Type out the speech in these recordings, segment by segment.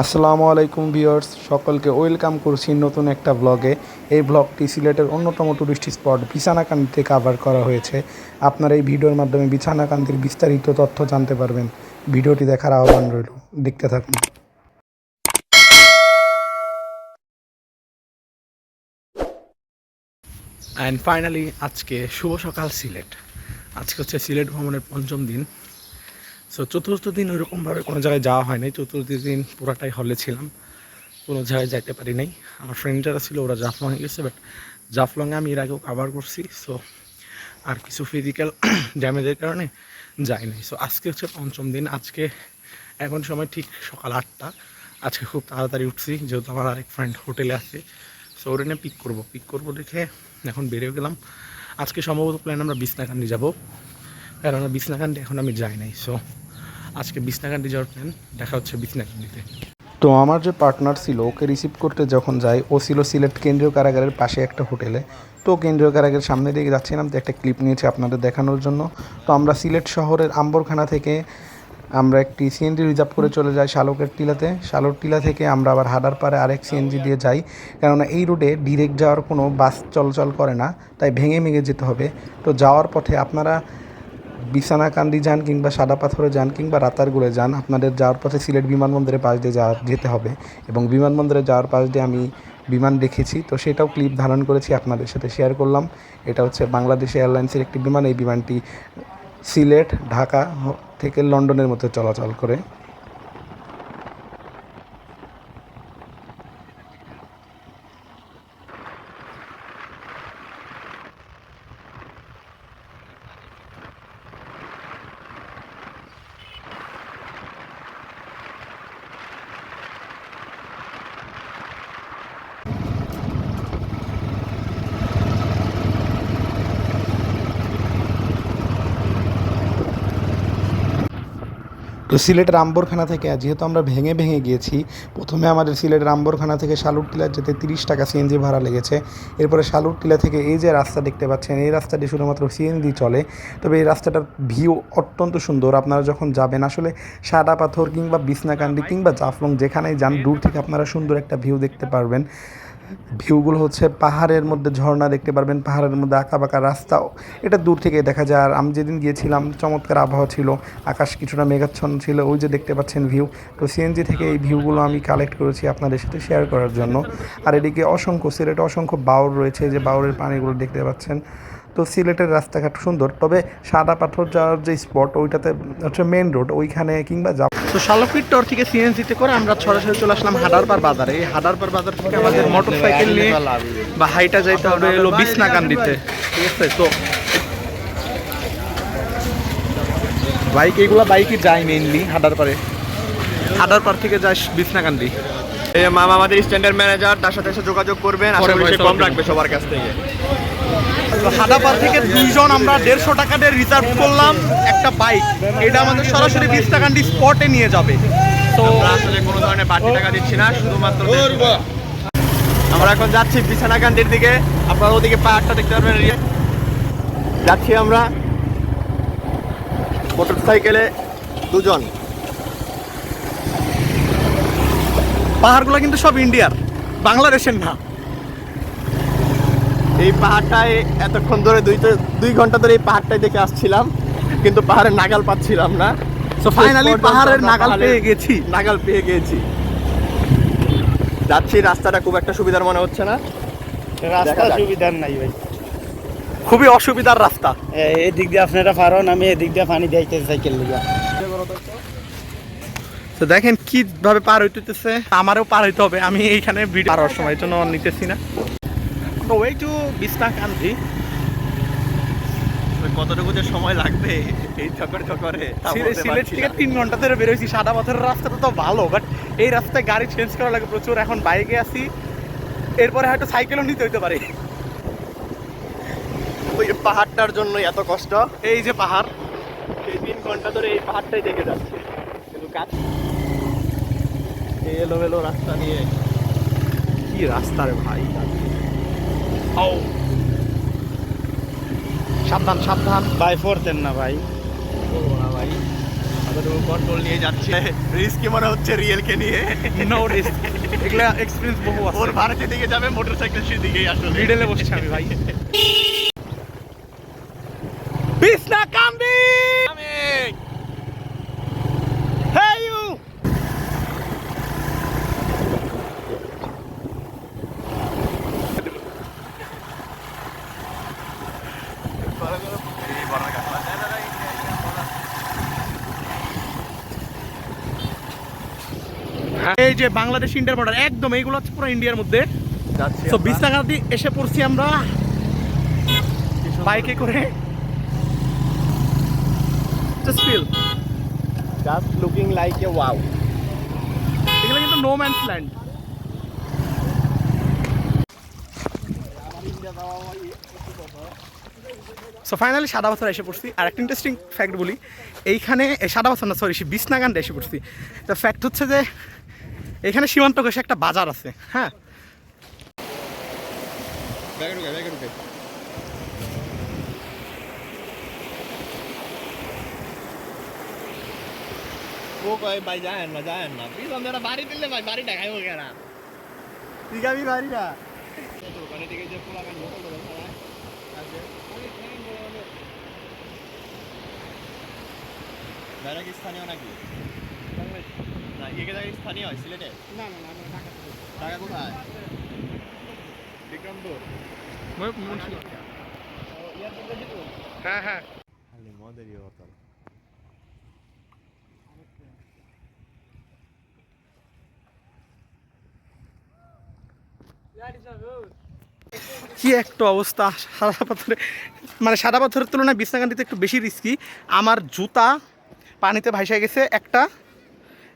আসসালামু আলাইকুম ভিউয়ার্স, সকলকে ওয়েলকাম করছি নতুন একটা ব্লগে। এই ব্লগটি সিলেটের অন্যতম টুরিস্ট স্পট বিছানাকান্দিতে কাভার করা হয়েছে। আপনারা এই ভিডিওর মাধ্যমে বিছানাকান্দির বিস্তারিত তথ্য জানতে পারবেন। ভিডিওটি দেখার আহ্বান রইল। দেখতে থাকুন। অ্যান্ড ফাইনালি আজকে শুভ সকাল সিলেট। আজকে হচ্ছে সিলেট ভ্রমণের পঞ্চম দিন। সো চতুর্থ দিন ওইরকমভাবে কোনো জায়গায় যাওয়া হয় নাই। চতুর্থ দিন পুরাটাই হলে ছিলাম। কোনো জায়গায় যাইতে পারি নাই। আমার ফ্রেন্ড যারা ছিল, ওরা জাফলংয়ে গেছে বাট জাফলংয়ে আমি এর আগেও কাভার করছি। সো আর কিছু ফিজিক্যাল ড্যামেজের কারণে যাই নাই। সো আজকে হচ্ছে পঞ্চম দিন। আজকে এখন সময় ঠিক সকাল আটটা। আজকে খুব তাড়াতাড়ি উঠছি, যেহেতু আমার আরেক ফ্রেন্ড হোটেলে আছে। সো ওর পিক করব। পিক করব দেখে এখন বেরিয়ে গেলাম। আজকে সম্ভবত প্ল্যান আমরা বিছনাকান্দি যাব। কারণ বিছনাকান্দি এখন আমি যাই নাই সো আজকে বিছনাকান্দি যাওয়ার প্ল্যান দেখা হচ্ছে বিছনাকান্দিতে তো আমার যে পার্টনার ছিল, ওকে রিসিভ করতে যখন যাই, ও ছিল সিলেট কেন্দ্রীয় কারাগারের পাশে একটা হোটেলে। তো কেন্দ্রীয় কারাগারের সামনে দিকে যাচ্ছিলাম তো একটা ক্লিপ নিয়েছি আপনাদের দেখানোর জন্য। তো আমরা সিলেট শহরের আম্বরখানা থেকে আমরা একটি সিএনজি রিজার্ভ করে চলে যাই শালকের টিলাতে। শালক টিলা থেকে আমরা আবার হাডার পাড়ে আরেক সিএনজি দিয়ে যাই। কেননা এই রুটে ডিরেক্ট যাওয়ার কোনো বাস চলাচল করে না, তাই ভেঙে ভেঙে যেতে হবে। তো যাওয়ার পথে আপনারা বিছানাকান্দি যান কিংবা সাদা পাথরে যান কিংবা রাতারগুলে যান, আপনাদের যাওয়ার পথে সিলেট বিমানবন্দরের পাশ দিয়ে যাওয়া যেতে হবে এবং বিমানবন্দরে যাওয়ার পাশ দিয়ে আমি বিমান দেখেছি। তো সেটাও ক্লিপ ধারণ করেছি আপনাদের সাথে শেয়ার করলাম। এটা হচ্ছে বাংলাদেশ এয়ারলাইন্সের একটি বিমান। এই বিমানটি সিলেট, ঢাকা থেকে লন্ডনের মধ্যে চলাচল করে। তো সিলেটের আম্বরখানা থেকে যেহেতু আমরা ভেঙে ভেঙে গিয়েছি, প্রথমে আমাদের সিলেটের আম্বরখানা থেকে শালুর টিলা যেতে তিরিশ টাকা সিএনজি ভাড়া লেগেছে, এরপরে শালুর টিলা থেকে এই যে রাস্তা দেখতে পাচ্ছেন, এই রাস্তাটি শুধুমাত্র সিএনজি চলে, তবে এই রাস্তাটার ভিউ অত্যন্ত সুন্দর, আপনারা যখন যাবেন, আসলে সাদা পাথর কিংবা বিছনাকান্দি কিংবা জাফলং যেখানেই যান, দূর থেকে আপনারা সুন্দর একটা ভিউ দেখতে পারবেন। ভিউগুলো হচ্ছে পাহাড়ের মধ্যে ঝর্ণা দেখতে পারবেন, পাহাড়ের মধ্যে আঁকা বাঁকা রাস্তাও। এটা দূর থেকে দেখা যায়। আর আমি যেদিন গিয়েছিলাম, চমৎকার আবহাওয়া ছিল, আকাশ কিছুটা মেঘাচ্ছন্ন ছিল, ওই যে দেখতে পাচ্ছেন ভিউ। তো সিএনজি থেকে এই ভিউগুলো আমি কালেক্ট করেছি আপনাদের সাথে শেয়ার করার জন্য। আর এদিকে অসংখ্য, সিলেটে অসংখ্য বাউর রয়েছে, যে বাউরের পানিগুলো দেখতে পাচ্ছেন। তো সিলেটের রাস্তাঘাট সুন্দর তবে সাদা পাথর যাওয়ার যে স্পট ওইটাতে হচ্ছে মেন রোড ওইখানে কিংবা যা তো শালকির টর থেকে সিএনজিতে করে আমরা সরাসরি চলে আসলাম হাডারপার বাজারে। এই হাডারপার বাজার থেকে আমাদের মোটর সাইকেল নিয়ে বা হাইটা যাইতে হবে এলো বিছনাকান্দিতে। ঠিক আছে তো বাইক এগুলা বাইকই যায় মেইনলি হাডারপারে হাডারপার থেকে যায় বিছনাকান্দি। এই মামা আমাদের স্ট্যান্ডার্ড ম্যানেজার তার সাথে এসে যোগাযোগ করবেন আশা করি কম রাখবে সবার কাছ থেকে। হাদাপার থেকে দুইজন আমরা দেড়শো টাকা দিয়ে রিজার্ভ করলাম একটা বাইক এটা আমাদের সরাসরি বিছনাকান্দি স্পটে নিয়ে যাবে। তো আসলে কোনো ধরনের বাড়তি টাকা দিচ্ছি না শুধুমাত্র আমরা এখন যাচ্ছি বিছানাকান্দির দিকে। আপনারা ওদিকে পাহাড়টা দেখতে পারবেন যাচ্ছি আমরা মোটর সাইকেলে দুজন। পাহাড়গুলো কিন্তু সব ইন্ডিয়ার বাংলাদেশের না। এই পাহাড়টায় এতক্ষণ ধরে দুই দুই ঘণ্টা ধরে এই পাহাড়টাই দেখে আসছিলাম কিন্তু পাহাড়ের নাগাল পাচ্ছিলাম না। তো ফাইনালি পাহাড়ের নাগাল পেয়ে গেছি। নাগাল পেয়ে গিয়েছি যাচ্ছি রাস্তাটা খুব একটা সুবিধার মনে হচ্ছে না। রাস্তা সুবিধার নাই ভাই। খুবই অসুবিধার রাস্তা। এ- এদিক দিয়ে আপনারা পারেন আমি এদিক দিয়ে পানি দিতে সাইকেল লিগা। তো দেখেন কীভাবে পার হইতেছে। আমারও পার হইতে হবে। আমি এইখানে ভিডিও পার হওয়ার সময় জন্য নিতেছি না। তো ওই টু বিছনাকান্দি কতটুকু যে সময় লাগবে এই ঠকরে তা সিলেট থেকে তিন ঘণ্টা ধরে বেরোইছি সাদা পাথরের রাস্তাটা তো ভালো বাট এই রাস্তায় গাড়ি চেঞ্জ করা লাগে প্রচুর এখন বাইকে আছি। এরপরে হয়তো সাইকেলও নিতে হইতে পারে। ওই পাহাড়টার জন্য এত কষ্ট। এই যে পাহাড়। এই তিন ঘণ্টা ধরে এই পাহাড়টাই দেখে যাচ্ছে। কিন্তু কাজ এই এলোমেলো রাস্তা নিয়ে কি রাস্তা রে ভাই? ও সাবধান সাবধান। ভাই পড়তেন না ভাই। বলব না ভাই। এতটুকু কন্ট্রোল নিয়ে যাচ্ছে। রিস্কি মনে হচ্ছে রিয়েলকে নিয়ে? নো রিস্ক এগুলা এক্সপিরিয়েন্স বহু ওর ভারতের দিকে যাবে মোটরসাইকেল সেই দিকেই আসলে মিডলে বসছি আমি ভাই। বিছনা কান্দি এই যে বাংলাদেশ ইন্ডিয়ার বর্ডার একদম এইগুলো হচ্ছে পুরো ইন্ডিয়ার মধ্যে। তো এসে পড়ছি আমরা। বাইকে করে। Just feel just looking like a wow এগুলো কিন্তু no man's land so finally সাদা পাথর এসে পড়ছি। আর একটা ইন্টারেস্টিং ফ্যাক্ট বলি। এইখানে সাদা পাথর না সরি বিছনাগান্ডে এসে পড়ছি। তো ফ্যাক্ট হচ্ছে যে এখানে সীমান্ত ঘেসে একটা বাজার আছে হ্যাঁ। ও কয় ভাই যায় না যায় না। প্লিজ আমরা বাড়ি দিলে ভাই বাড়ি দেখাইবো কেনা ঠিক আমি বাড়ি না ওখানে থেকে যে পোলা গান বোতল টোতল খাওয়ায়, আছে। ভাইরা স্থানীয় নাকি? জায়গায় স্থানীয় হয় সিলেটে? না না না ঢাকা কোথায়? বিক্রমপুর। হ্যাঁ হ্যাঁ। খালি মদেরই কি একটা অবস্থা সাদা পাথরে। মানে সাদা পাথরের তুলনায় বিছনাকান্দিতে একটু বেশি রিস্কি আমার জুতা পানিতে ভাইসা গেছে একটা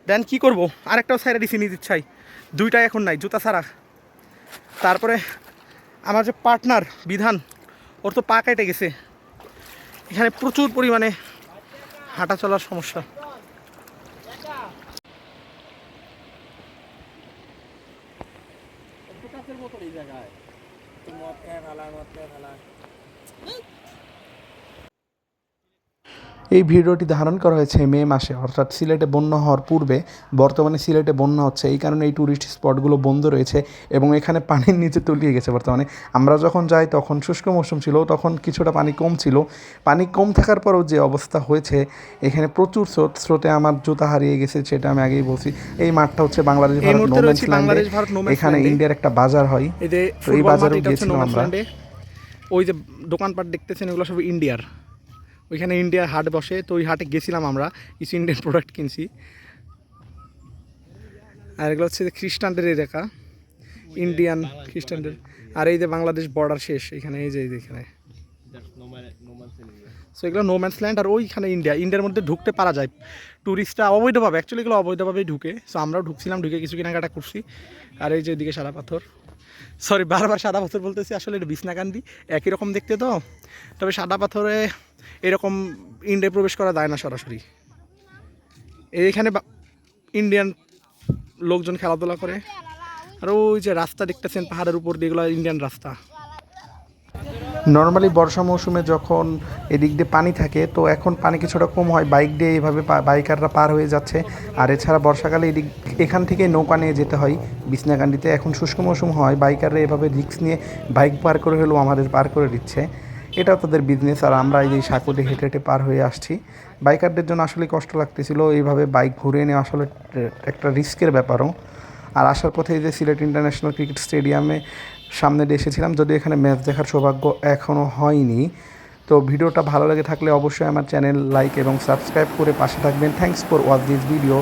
দেন কি করব? আরেকটাও সাইডে দিছি নিতে চাই দুইটাই এখন নাই, জুতা ছাড়া। তারপরে আমার যে পার্টনার বিধান, ওর তো পা কেটে গেছে। এখানে প্রচুর পরিমাণে হাঁটা চলার সমস্যা। এই ভিডিওটি ধারণ করা হয়েছে মে মাসে অর্থাৎ সিলেটে বন্যা হওয়ার পূর্বে। বর্তমানে সিলেটে বন্যা হচ্ছে। এই কারণে এই ট্যুরিস্ট স্পটগুলো বন্ধ রয়েছে এবং এখানে পানির নিচে তলিয়ে গেছে বর্তমানে। আমরা যখন যাই তখন শুষ্ক মৌসুম ছিল তখন কিছুটা পানি কম ছিল। পানি কম থাকার পরেও যে অবস্থা হয়েছে এখানে প্রচুর স্রোত স্রোতে আমার জুতা হারিয়ে গেছে সেটা আমি আগেই বলছি। এই মাঠটা হচ্ছে বাংলাদেশ ভারত এখানে ইন্ডিয়ার একটা বাজার হয়। এই তো এই বাজারেও গিয়েছিলাম আমরা। ওই যে দোকানপাট দেখতেছেন এগুলো সব ইন্ডিয়ার ওইখানে ইন্ডিয়ার হাট বসে, তো ওই হাটে গেছিলাম আমরা, কিছু ইন্ডিয়ান প্রোডাক্ট কিনছি। আর এগুলো হচ্ছে খ্রিস্টানদের এলাকা ইন্ডিয়ান খ্রিস্টানদের। আর এই যে বাংলাদেশ বর্ডার শেষ, এখানে এই যে এই যে এখানে। সো এগুলো নোম্যান্স ল্যান্ড আর ওইখানে ইন্ডিয়া ইন্ডিয়ার মধ্যে ঢুকতে পারা যায়। ট্যুরিস্টরা অবৈধভাবে অ্যাকচুয়ালি এগুলো অবৈধভাবেই ঢুকে। সো আমরাও ঢুকছিলাম, ঢুকে কিছু কেনাকাটা করছি। আর এই যে এদিকে সাদা পাথর। সরি বারবার সাদা পাথর বলতেছি, আসলে এটা বিছনাকান্দি। একই রকম দেখতে তো। তবে সাদা পাথরে এরকম ইন্ডিয়ায় প্রবেশ করা যায় না সরাসরি। এইখানে ইন্ডিয়ান লোকজন খেলাধুলা করে। আর ওই যে রাস্তা দেখতেছেন, পাহাড়ের উপর দিয়ে ইন্ডিয়ান রাস্তা। নর্মালি বর্ষা মৌসুমে যখন এদিক দিয়ে পানি থাকে, তো এখন পানি কিছুটা কম হয়। বাইক দিয়ে এইভাবে বাইকাররা পার হয়ে যাচ্ছে। আর এছাড়া বর্ষাকালে এদিক এখান থেকে নৌকা নিয়ে যেতে হয় বিছনাকান্দিতে। এখন শুষ্ক মৌসুম হয়, বাইকাররা এভাবে রিক্স নিয়ে বাইক পার করে হলেও আমাদের পার করে দিচ্ছে। এটাও তাদের বিজনেস আর আমরা এই সাঁকুলে হেঁটে হেঁটে পার হয়ে আসছি। বাইকারদের জন্য আসলে কষ্ট লাগতেছিল, এইভাবে বাইক ঘুরে নেওয়া আসলে একটা রিস্কের ব্যাপারও। আর আসার পথে এই যে সিলেট ইন্টারন্যাশনাল ক্রিকেট স্টেডিয়ামে সামনে এসেছিলাম যদি এখানে ম্যাচ দেখার সৌভাগ্য এখনও হয়নি। তো ভিডিওটা ভালো লেগে থাকলে অবশ্যই আমার চ্যানেল লাইক এবং সাবস্ক্রাইব করে পাশে থাকবেন। Thanks for watch this video